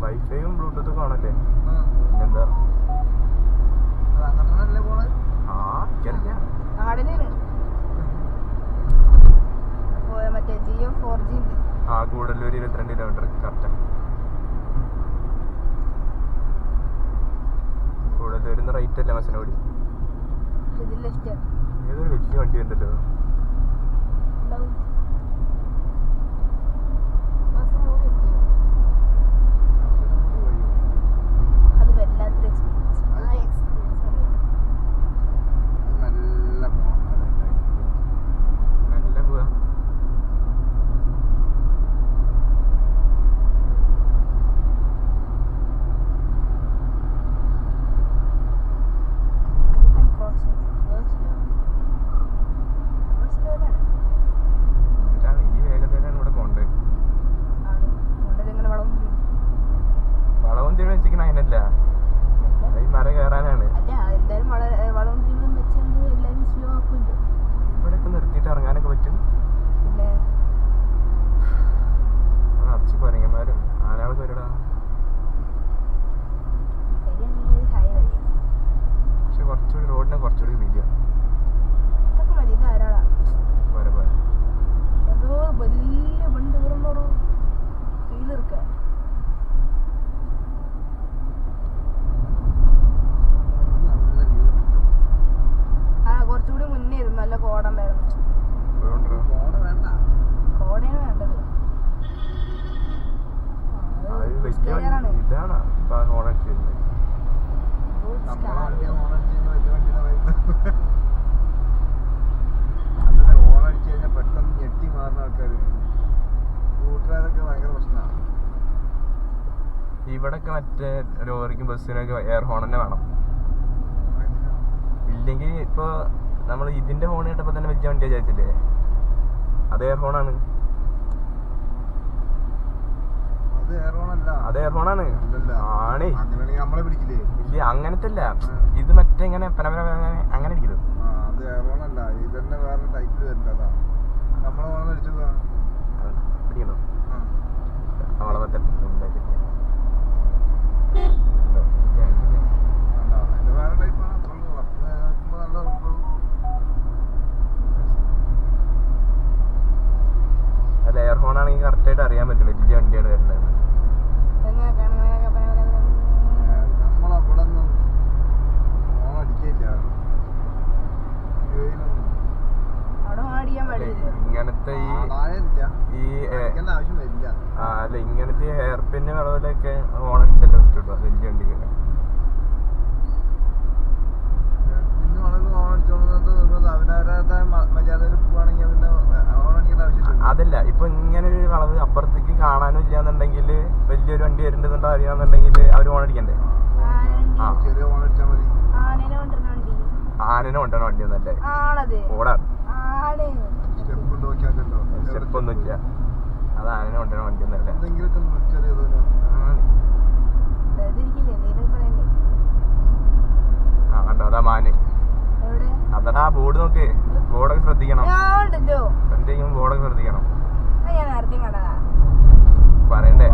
വൈഫൈയും ബ്ലൂടൂത്തും കാണല്ലേ? ആ. എന്താ? ആ എനിക്കറിയില്ല നാടിനാണ് പോയ മറ്റേ ജിയോ ഫോർ ജി ആ ഗൂഡല്ലൂർ ഇരുപത്തിരണ്ട് കിലോമീറ്റർ കറക്റ്റ് ഗൂഡല്ലൂരിൽ നിന്ന് റൈറ്റ് അല്ലേ മസനോടി ഏതൊരു വലിയ വണ്ടി ഉണ്ടല്ലോ പറ്റും ഇതാണ് ഓണടിച്ചിരുന്നത് നമ്മളെ വണ്ടി ഓണടിച്ച് കഴിഞ്ഞാൽ പെട്ടെന്ന് ഞെട്ടി മാറുന്ന ആൾക്കാർ കൂട്ടുകാരൊക്കെ ഭയങ്കര പ്രശ്നമാണ് ഇവിടൊക്കെ മറ്റേ ലോറിക്കും ബസ്സിനൊക്കെ എയർ ഹോൺ തന്നെ വേണം. ഇല്ലെങ്കിൽ ഇപ്പൊ നമ്മൾ ഇതിന്റെ ഹോൺ കേട്ടപ്പോ തന്നെ വലിയ വണ്ടിയാ വിചാരിച്ചില്ലേ? അത് എയർ ഹോണാണ് അത് എയറോണല്ല ആണ്. ഇല്ല അങ്ങനത്തെ അല്ല ഇത് മറ്റേ ഇങ്ങനെ പനപന അങ്ങനെ അങ്ങനെ ഇരിക്കുന്നു ആ അത് എയറോണല്ല അറിയാൻ പറ്റും വലിയ വണ്ടിയാണ് വരുന്നത്. അല്ല ഇങ്ങനത്തെ ഹെയർ പിന്ന് വളവിലൊക്കെ ഓൺ അടിച്ചല്ലേ പറ്റുള്ളൂ വലിയ വണ്ടിക്കൊക്കെ അതല്ല ഇപ്പൊ ഇങ്ങനെ ഒരു വളവ് അപ്പുറത്തേക്ക് കാണാനും ഇല്ലാന്നുണ്ടെങ്കിൽ വലിയൊരു വണ്ടി വരുന്നുണ്ടെന്നുണ്ടോ അറിയാന്നുണ്ടെങ്കിൽ അവർ ഓണടിക്കണ്ടേ ആനേനെ കൊണ്ടിരുന്ന വണ്ടി. ആനനെ കൊണ്ടാണ് വണ്ടി ഒന്നല്ലേ ഓടാ. സ്റ്റെപ്പ് ഒന്നും ഇല്ല അത് അവനെ വണ്ടി ഒന്നല്ല ആ അതടാ ബോർഡ് നോക്ക്. ബോർഡൊക്കെ ശ്രദ്ധിക്കണം. ബോർഡൊക്കെ ശ്രദ്ധിക്കണം. പറയണ്ടേ?